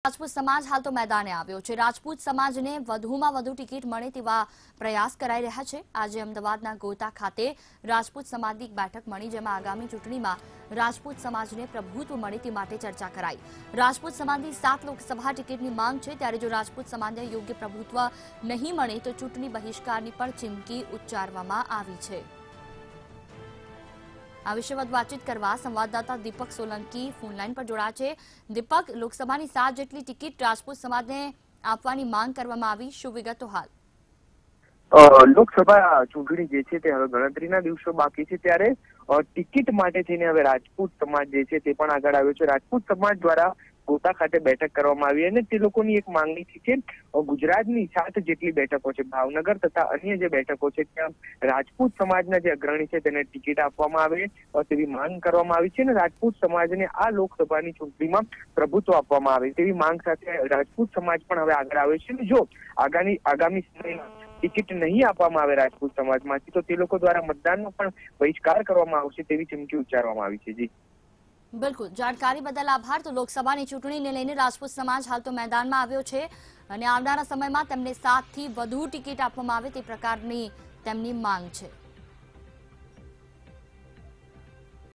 રાજપૂત સમાજ હાલ તો મેદાને આવ્યો છે. રાજપૂત સમાજને વધુમાં વધુ ટિકિટ મળે તેવા પ્રયાસ કરાઈ રહ્યા છે. આજે અમદાવાદના ગોતા ખાતે રાજપૂત સમાજની બેઠક મળી જેમાં આગામી ચૂંટણીમાં રાજપૂત સમાજને પ્રભુત્વ મળે તે માટે ચર્ચા કરાઈ. રાજપૂત સમાજની સાત લોકસભા ટિકિટની માંગ છે. ત્યારે જો રાજપૂત સમાજને યોગ્ય પ્રભુત્વ નહીં મળે તો ચૂંટણી બહિષ્કારની પણ ચીમકી ઉચ્ચારવામાં આવી છે. આ વિશે વધુ વાતચીત કરવા સંવાદદાતા દીપક સોલંકી ફોનલાઈન પર જોડાયા છે. દીપક, લોકસભાની સાત જેટલી ટિકિટ રાજપૂત સમાજને આપવાની માંગ કરવામાં આવી. શું વિગતો હાલ? લોકસભા ચૂંટણી જે છે તે હવે ગણતરીના દિવસો બાકી છે ત્યારે ટિકિટ માટે થઈને હવે રાજપૂત સમાજ જે છે તે પણ આગળ આવ્યો છે. રાજપૂત સમાજ દ્વારા ગોતા ખાતે બેઠક કરવામાં આવી અને તે લોકોની એક માંગણી છે કે ગુજરાતની સાત જેટલી બેઠકો છે, ભાવનગર તથા અન્ય જે બેઠકો છે, ત્યાં રાજપૂત સમાજના જે અગ્રણી છે તેને ટિકિટ આપવામાં આવે તેવી માંગ કરવામાં આવી છે અને રાજપૂત સમાજને આ લોકસભાની ચૂંટણીમાં પ્રભુત્વ આપવામાં આવે તેવી માંગ સાથે રાજપૂત સમાજ પણ હવે આગળ આવ્યો છે અને જો આગામી આગામી સમયમાં ટિકિટ નહીં આપવામાં આવે રાજપૂત સમાજમાંથી, તો તે લોકો દ્વારા મતદાનનો પણ બહિષ્કાર કરવામાં આવશે તેવી ચીમકી ઉચ્ચારવામાં આવી છે. જી. બિલકુલ. જાણકારી બદલ આભાર. તો લોકસભાની ચૂંટણીને લઈને રાજપૂત સમાજ હાલ તો મેદાનમાં આવ્યો છે અને આવનારા સમયમાં તેમને સાતથી વધુ ટિકિટ આપવામાં આવે તે પ્રકારની તેમની માંગ છે.